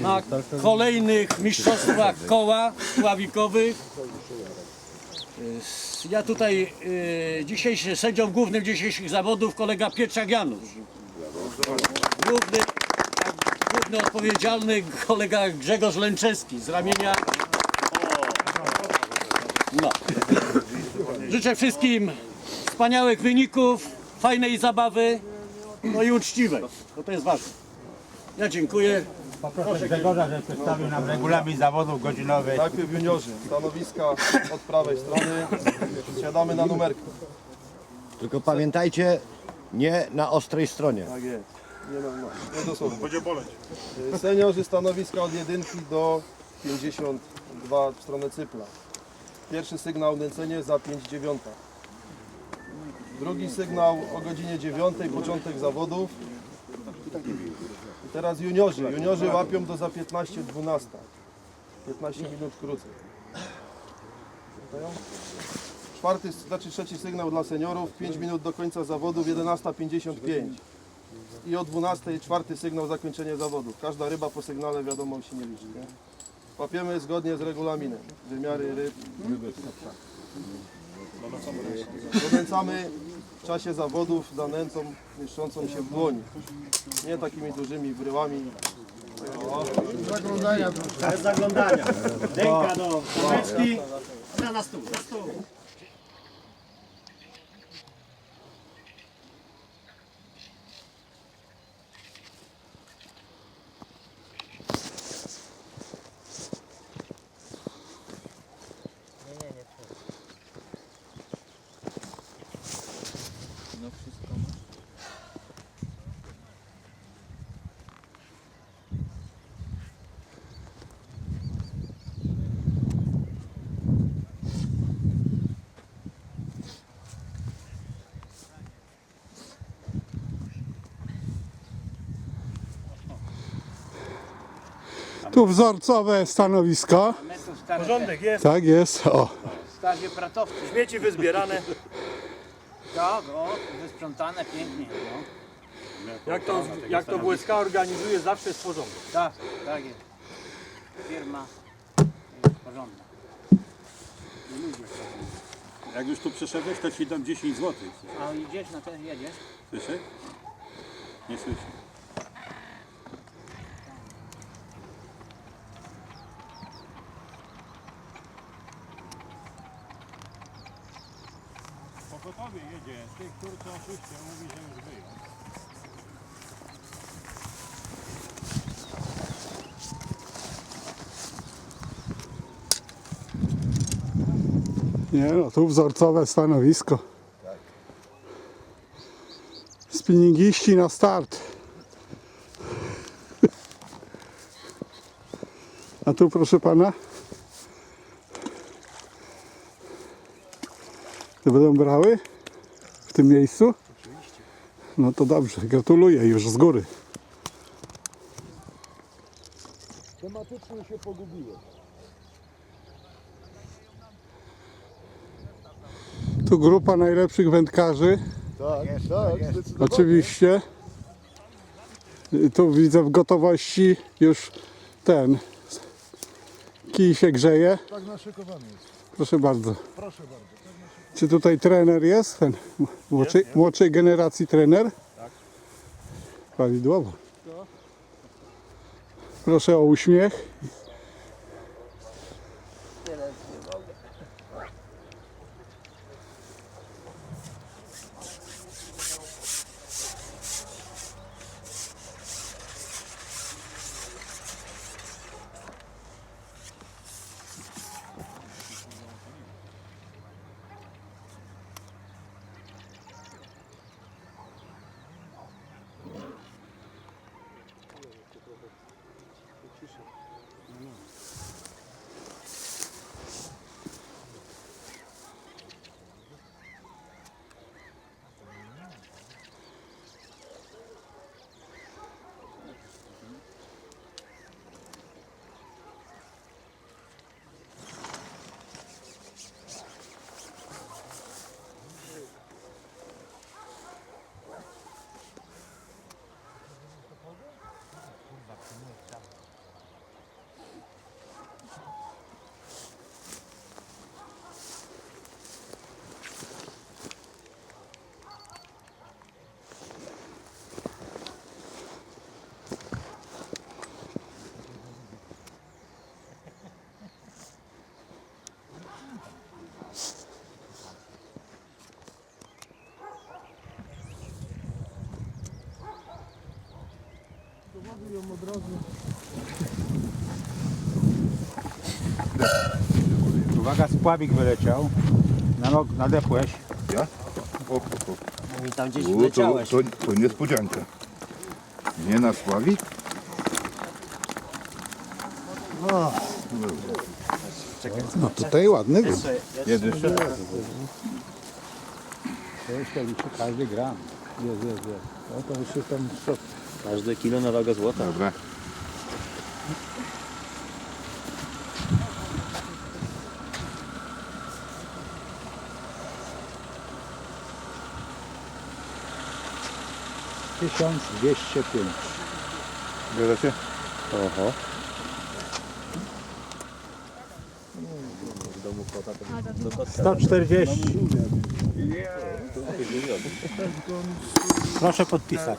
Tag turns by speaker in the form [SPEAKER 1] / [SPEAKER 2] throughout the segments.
[SPEAKER 1] na kolejnych mistrzostwach koła sławikowych. Y, Ja tutaj y, dzisiejszy sędzią głównym dzisiejszych zawodów kolega Pietrzak Janusz. Główny, główny odpowiedzialny kolega Grzegorz Lęczewski z ramienia. No. Życzę wszystkim wspaniałych wyników, fajnej zabawy, no i uczciwej, bo to jest ważne. Ja dziękuję.
[SPEAKER 2] Proszę Grzegorza, że przedstawił nam regulamin zawodów godzinowych.
[SPEAKER 3] Najpierw juniorzy, stanowiska od prawej strony, siadamy na numerkę.
[SPEAKER 4] Tylko pamiętajcie, nie na ostrej stronie.
[SPEAKER 3] Tak jest, nie ma, no, nie dosłownie. Będzie boleć. Seniorzy, stanowiska od jedynki do 52 w stronę cypla. Pierwszy sygnał nęcenie za 5 dziewiąta. Drugi sygnał o godzinie 9, początek zawodów. Teraz juniorzy. Juniorzy łapią do za 15, 12. 15 minut krócej. Czwarty, znaczy trzeci sygnał dla seniorów, 5 minut do końca zawodów, 11.55. I o 12.00 czwarty sygnał zakończenie zawodów. Każda ryba po sygnale wiadomo się nie liczy. Nie? Łapiemy zgodnie z regulaminem. Wymiary ryb. Donęcamy w czasie zawodów zanęcą mieszczącą się w dłoni. Nie takimi dużymi bryłami.
[SPEAKER 1] Bez zaglądania. Ręka do kameczki. Na, na stół, na stół.
[SPEAKER 5] Tu wzorcowe stanowisko.
[SPEAKER 1] Porządek jest.
[SPEAKER 5] Tak jest. O.
[SPEAKER 6] stawie pracowcy.
[SPEAKER 1] Śmieci wyzbierane.
[SPEAKER 6] Tak, o, wysprzątane pięknie. No.
[SPEAKER 1] Jak to, jak to WSK organizuje, zawsze jest porządek.
[SPEAKER 6] Tak, tak jest. Firma jest porządna.
[SPEAKER 7] Jak już tu przeszedłeś, to ci dam 10 zł.
[SPEAKER 6] A idziesz na ten, jedziesz?
[SPEAKER 7] Słyszy? Nie słyszy. Pogotowie jedzie. Który to oczywiście mówi, że już wyjął.
[SPEAKER 5] Nie no, tu wzorcowe stanowisko. Spinningiści na start. A tu proszę pana. Będą brały w tym miejscu? No to dobrze, gratuluję już z góry.
[SPEAKER 3] Tematycznie się pogubiłem.
[SPEAKER 5] Tu grupa najlepszych wędkarzy.
[SPEAKER 3] Tak, tak, zdecydowanie.
[SPEAKER 5] Oczywiście. Tu widzę w gotowości już ten kij się grzeje.
[SPEAKER 3] Tak naszykowany jest.
[SPEAKER 5] Proszę bardzo.
[SPEAKER 3] Proszę bardzo.
[SPEAKER 5] Czy tutaj trener jest? Ten młodszej, młodszej generacji trener? Tak. Prawidłowo. Proszę o uśmiech.
[SPEAKER 2] Uwaga, spławik wyleciał. Na nog, nadepłeś.
[SPEAKER 8] Ja? O, o, o.
[SPEAKER 1] I tam gdzieś
[SPEAKER 8] U, to,
[SPEAKER 1] wleciałeś.
[SPEAKER 8] to, to niespodzianka. Nie na Sławik?
[SPEAKER 5] No tutaj ładny był.
[SPEAKER 8] Jeden jeszcze.
[SPEAKER 2] To jeszcze liczy każdy gram. Jest, jest, jest. No to już jest tam szok.
[SPEAKER 4] Każde kilo na wagę złota.
[SPEAKER 8] Dobra.
[SPEAKER 2] Tysiąc dwieście pięć.
[SPEAKER 8] Bierzecie?
[SPEAKER 4] Oho.
[SPEAKER 2] Sto czterdzieści. Proszę podpisać.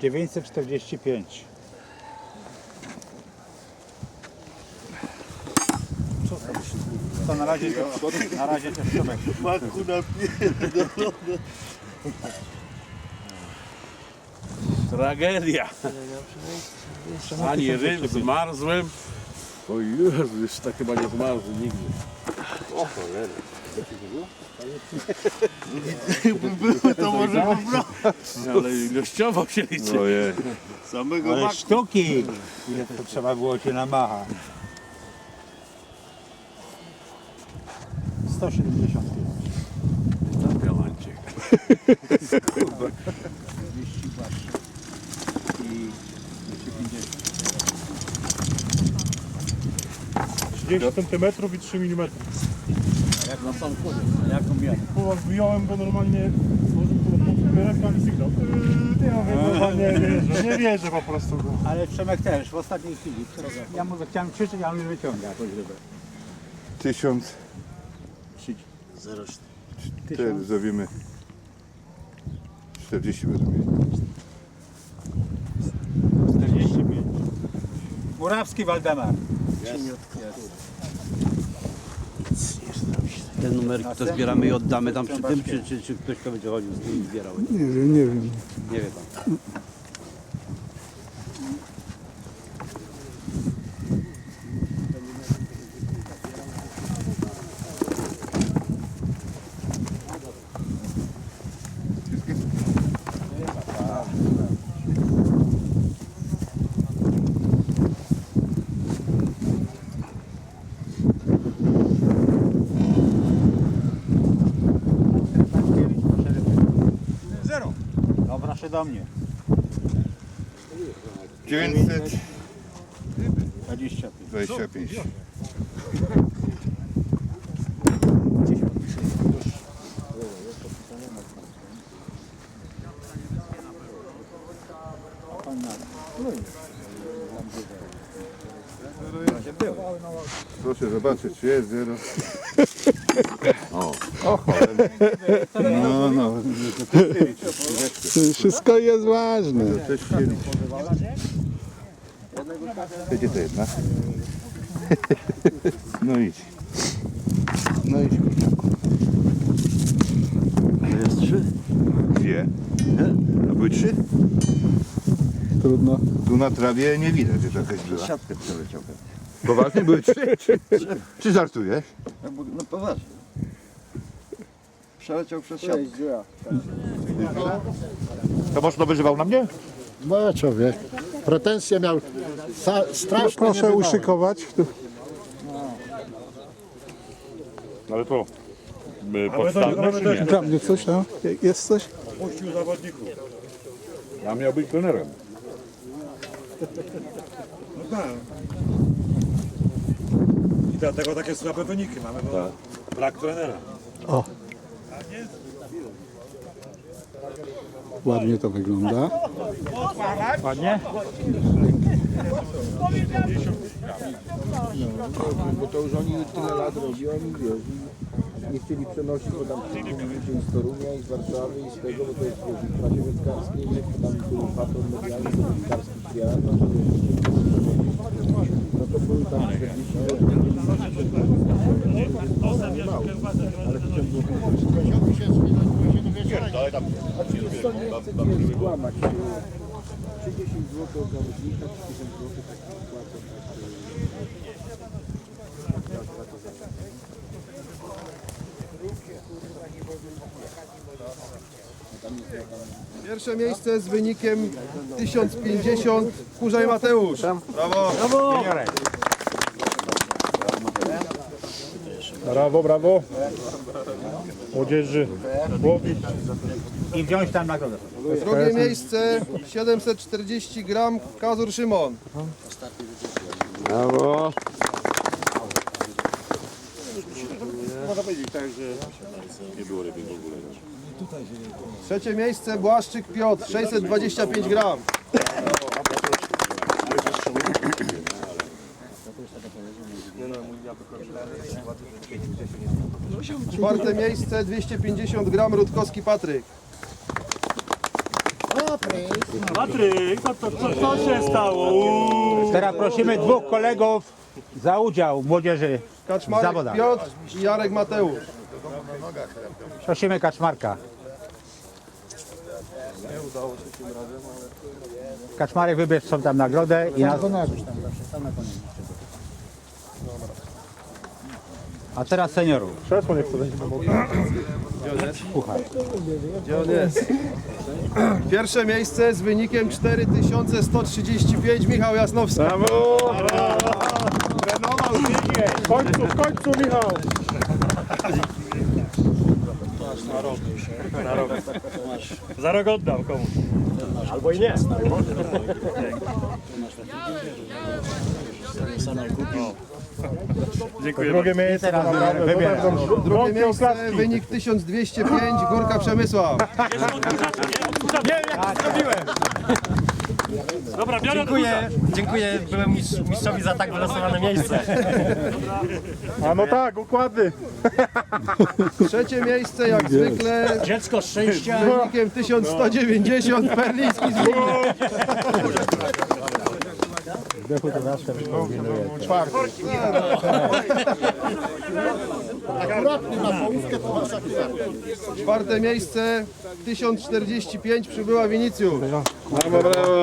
[SPEAKER 2] Dziewięćset czterdzieści pięć. To na razie, na razie też Tomek.
[SPEAKER 9] Tragedia. Ani ryb, zmarzłem. O Jezu, już tak chyba nie zmarzł nigdy.
[SPEAKER 8] To może
[SPEAKER 9] Ale ilościowo się liczy.
[SPEAKER 8] Ojej.
[SPEAKER 2] Ale sztuki! Ile to trzeba było cię namachać? 175.
[SPEAKER 9] Galancie.
[SPEAKER 7] Centymetrów i 3 mm.
[SPEAKER 1] Jak na sam koniec, a jaką miarę?
[SPEAKER 7] Wyjąłem go normalnie, rękami sygnał. Nie mówię, normalnie nie wierzę, nie wierzę po prostu. go.
[SPEAKER 2] Ale Przemek też w ostatniej chwili. Ja mu chciałem krzyczeć, a on mnie wyciąga jakąś rybę.
[SPEAKER 8] Tysiąc. Cztery zrobimy. 40 zrobimy.
[SPEAKER 2] 45. Murawski Waldemar.
[SPEAKER 1] Te numerki to zbieramy i oddamy tam przy tym, czy, czy, czy ktoś to będzie chodził z tym i zbierał?
[SPEAKER 5] Nie wiem, nie wiem.
[SPEAKER 1] Nie wie pan.
[SPEAKER 2] Zero. Się do mnie.
[SPEAKER 8] 925. Proszę zobaczyć, czy jest zero. O, no, no,
[SPEAKER 5] Wszystko jest ważne.
[SPEAKER 8] to też chcieli. Gdzie to jedna? No idź. No idź, kurczaku.
[SPEAKER 1] Jest trzy.
[SPEAKER 8] Dwie. A były trzy?
[SPEAKER 5] Trudno.
[SPEAKER 8] Tu na trawie nie widać, że jakaś była.
[SPEAKER 4] Siatkę przeleciał.
[SPEAKER 8] Poważnie? Były trzy? Czy żartujesz?
[SPEAKER 4] No poważnie. Przeleciał przez siatkę.
[SPEAKER 8] To mocno wyżywał na mnie?
[SPEAKER 10] No człowiek, pretensje miał sa, straszne.
[SPEAKER 5] Proszę
[SPEAKER 10] niebywałe.
[SPEAKER 5] uszykować.
[SPEAKER 8] Ale to
[SPEAKER 9] y, podstawne, czy nie?
[SPEAKER 5] Dla mnie coś tam? Jest coś?
[SPEAKER 7] puścił zawodników.
[SPEAKER 8] Ja miał być trenerem.
[SPEAKER 7] No tak. I dlatego takie słabe wyniki mamy, bo brak trenera.
[SPEAKER 5] O. Ładnie to wygląda.
[SPEAKER 2] Ładnie?
[SPEAKER 3] Bo to już oni tyle lat robią i wiesz, nie chcieli przenosić, bo tam przyjechali z Torunia i z Warszawy i z tego, bo to jest wiesz, w prasie wędkarskiej, tam był patron medialny, to wędkarski świat, były tam 40 lat. To nie chcę nie złamać. 30 zł od zawodnika, 30 zł tak płacę. Pierwsze miejsce z wynikiem 1050 Kurzaj Mateusz. Brawo.
[SPEAKER 7] Brawo, brawo. Młodzieży. Łowi.
[SPEAKER 2] I wziąć tam nagrodę.
[SPEAKER 3] Drugie miejsce 740 gram Kazur Szymon.
[SPEAKER 9] Brawo.
[SPEAKER 3] Trzecie miejsce Błaszczyk Piotr 625 gram. Czwarte miejsce 250 gram Rutkowski Patryk.
[SPEAKER 7] Patryk, co, co, co, co się stało?
[SPEAKER 2] Teraz prosimy dwóch kolegów za udział w młodzieży.
[SPEAKER 3] Kaczmarek
[SPEAKER 2] Zawodach.
[SPEAKER 3] Piotr i Jarek Mateusz.
[SPEAKER 2] Prosimy Kaczmarka. Kaczmarek wybierz są tam nagrodę i na... A teraz seniorów.
[SPEAKER 7] Krzesło nie chce będzie
[SPEAKER 2] Puchar.
[SPEAKER 3] Gdzie on jest? Pierwsze miejsce z wynikiem 4135 Michał Jasnowski.
[SPEAKER 7] W końcu, w końcu Michał. Za rok oddam komuś. Albo i nie. Dziękuję. Drugie miejsce
[SPEAKER 2] Teraz
[SPEAKER 7] to
[SPEAKER 2] wybieram.
[SPEAKER 7] to
[SPEAKER 3] Drugie miejsce wynik 1205 Górka Przemysław.
[SPEAKER 7] Dobra, biorę
[SPEAKER 11] Dziękuję, dziękuję byłem mistrz, mistrzowi za tak wylosowane miejsce.
[SPEAKER 7] A no tak, układy.
[SPEAKER 3] Trzecie miejsce jak zwykle
[SPEAKER 1] Dziecko szczęścia.
[SPEAKER 3] z wynikiem 1190 Perliński Zbigniew. Czwarte miejsce 1045 przybyła Winicjusz.
[SPEAKER 9] Brawo, brawo.